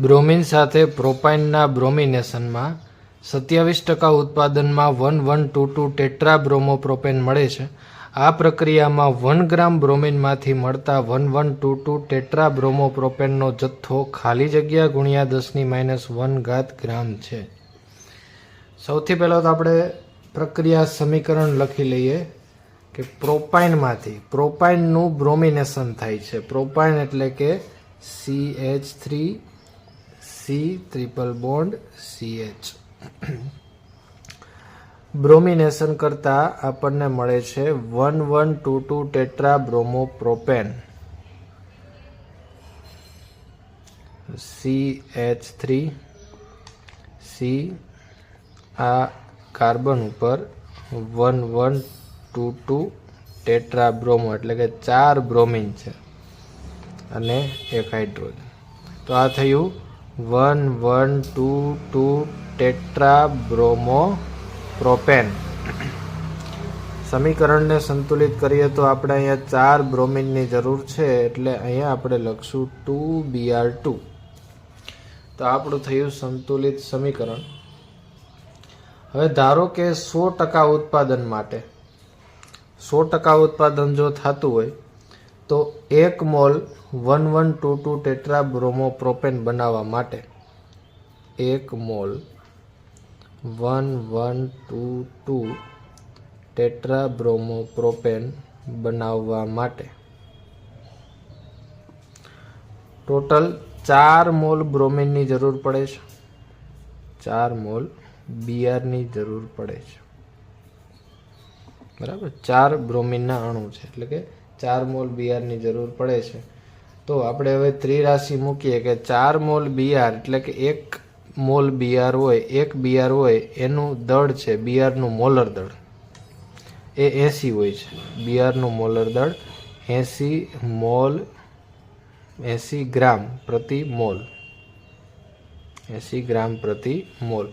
Bromine સાથે પ્રોપાઇનના બ્રોમિનેશનમાં સત્યાવીસ ટકા ઉત્પાદનમાં one one two two tetra bromopropane મળે છે. આ પ્રક્રિયામાં વન ગ્રામ બ્રોમિનમાંથી મળતા one one two two tetra બ્રોમોપ્રોપેનનો જથ્થો ખાલી જગ્યા ગુણ્યા દસની માઇનસ વન ઘાત ગ્રામ છે. સૌથી પહેલાં તો આપણે પ્રક્રિયા સમીકરણ લખી લઈએ કે પ્રોપાઇનમાંથી, પ્રોપાઇનનું બ્રોમિનેશન થાય છે. પ્રોપાઇન એટલે કે C H three C triple bond C H bromination કરતાં આપણને મળે છે one one two two tetra bromopropane C H three C આ કાર્બન ઉપર one one two two tetra bromo એટલે કે ચાર બ્રોમિન છે અને એક હાઇડ્રોજન તો આ થયું one one two two tetra bromopropane સમીકરણને સંતુલિત કરીએ તો આપણે અહીંયા ચાર બ્રોમિનની જરૂર છે એટલે અહીંયા આપણે લખશું ટુ બીઆર ટુ. તો આપણું થયું સંતુલિત સમીકરણ. હવે ધારો કે સો ટકા ઉત્પાદન માટે, સો ટકા ઉત્પાદન જો થતું હોય, તો એક mole one one two two tetra bromopropane બનાવવા માટે એક mole one one two two tetra bromopropane બનાવવા માટે. ટોટલ ચાર મોલ બ્રોમિનની જરૂર પડે છે. ચાર મોલ બીઆરની જરૂર પડે છે. બરાબર? ચાર બ્રોમિનના અણુ છે. એટલે કે ચાર મોલ બિયારની જરૂર પડે છે. તો આપણે હવે ત્રિરાશિ મૂકીએ કે ચાર મોલ બિયાર, એટલે કે એક મોલ બિયાર હોય, એક બિયાર હોય, એનું દળ છે, બિયારનું મોલર દળ. એ એસી હોય છે, બિયારનું મોલર દળ, એસી મોલ, એસી ગ્રામ પ્રતિ મોલ. એસી ગ્રામ પ્રતિ મોલ.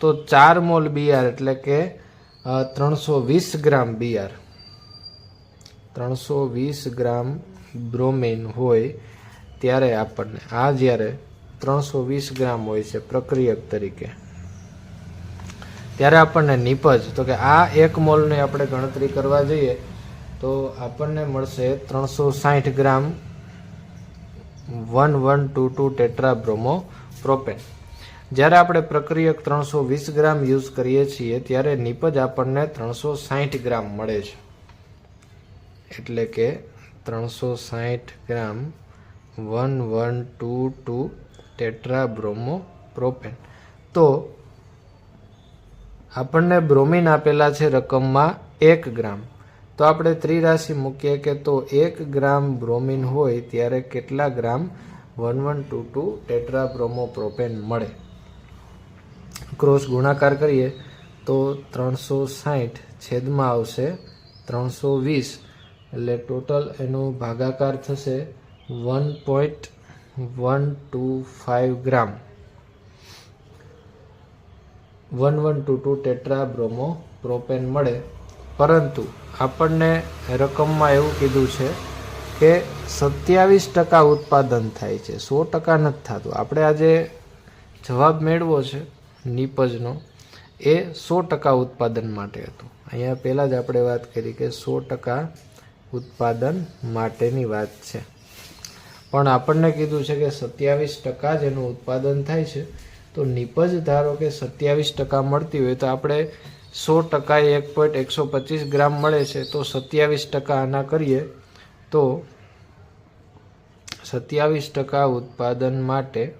તો ચાર મોલ બિયાર, એટલે કે ત્રણસો વીસ ગ્રામ બિયાર. ત્રણસો વીસ ગ્રામ બ્રોમેન હોય ત્યારે આપણને, આ જ્યારે ત્રણસો વીસ ગ્રામ હોય છે પ્રક્રિયક તરીકે, ત્યારે આપણને નીપજ, તો કે આ એક મોલની આપણે ગણતરી કરવા જઈએ, તો આપણને મળશે ત્રણસો સાઠ gram one one two two tetra bromopropane જ્યારે આપણે પ્રક્રિયક ત્રણસો વીસ ગ્રામ યુઝ કરીએ છીએ, ત્યારે નીપજ આપણને ત્રણસો સાઠ ગ્રામ મળે છે. એટલે કે ત્રણસો સાઠ gram one one two two tetra bromopropane તો આપણને બ્રોમિન આપેલા છે રકમમાં એક ગ્રામ. તો આપણે ત્રિરાશિ મૂકીએ કે તો એક ગ્રામ બ્રોમિન હોય ત્યારે કેટલા gram one one two two tetra bromopropane મળે? ક્રોસ ગુણાકાર કરીએ તો ત્રણસો સાઠ છેદમાં આવશે ત્રણસો વીસ. એટલે ટોટલ એનો ભાગાકાર થશે one point one two five gram. One one two two tetra bromopropane મળે. પરંતુ આપણને રકમમાં એવું કીધું છે કે સત્યાવીસ ટકા ઉત્પાદન થાય છે. સો ટકા નથી થતું. આપણે આજે જવાબ મેળવો છે નીપજનો. એ સો ટકા ઉત્પાદન માટે હતું. અહીંયા પહેલાં જ આપણે વાત કરી કે સો ટકા ઉત્પાદન માટેની વાત છે. પણ આપણને કીધું છે કે સત્યાવીસ ટકા જ એનું ઉત્પાદન થાય છે. તો નીપજ ધારો કે સત્યાવીસ ટકા મળતી હોય તો આપણે સો ટકા એક પોઈન્ટ એકસો પચીસ ગ્રામ મળે છે. તો સત્યાવીસ ટકા આના કરીએ તો સત્યાવીસ ટકા ઉત્પાદન માટે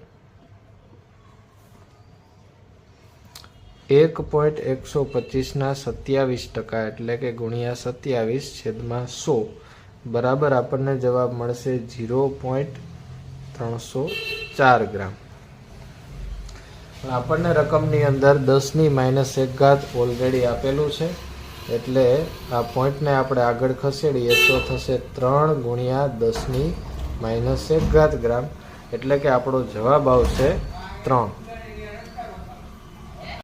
એક પોઈન્ટ એકસો પચીસના સત્યાવીસ ટકા એટલે કે ગુણ્યા સત્યાવીસ છેદમાં સો. બરાબર આપણને જવાબ મળશે ઝીરો પોઈન્ટ ત્રણસો ચાર ગ્રામ. આપણને રકમની અંદર દસની માઇનસ એક ઘાત ઓલરેડી આપેલું છે. એટલે આ પોઈન્ટને આપણે આગળ ખસેડીએ તો થશે ત્રણ ગુણ્યા દસની માઇનસ એક ઘાત ગ્રામ. એટલે કે આપણો જવાબ આવશે ત્રણ.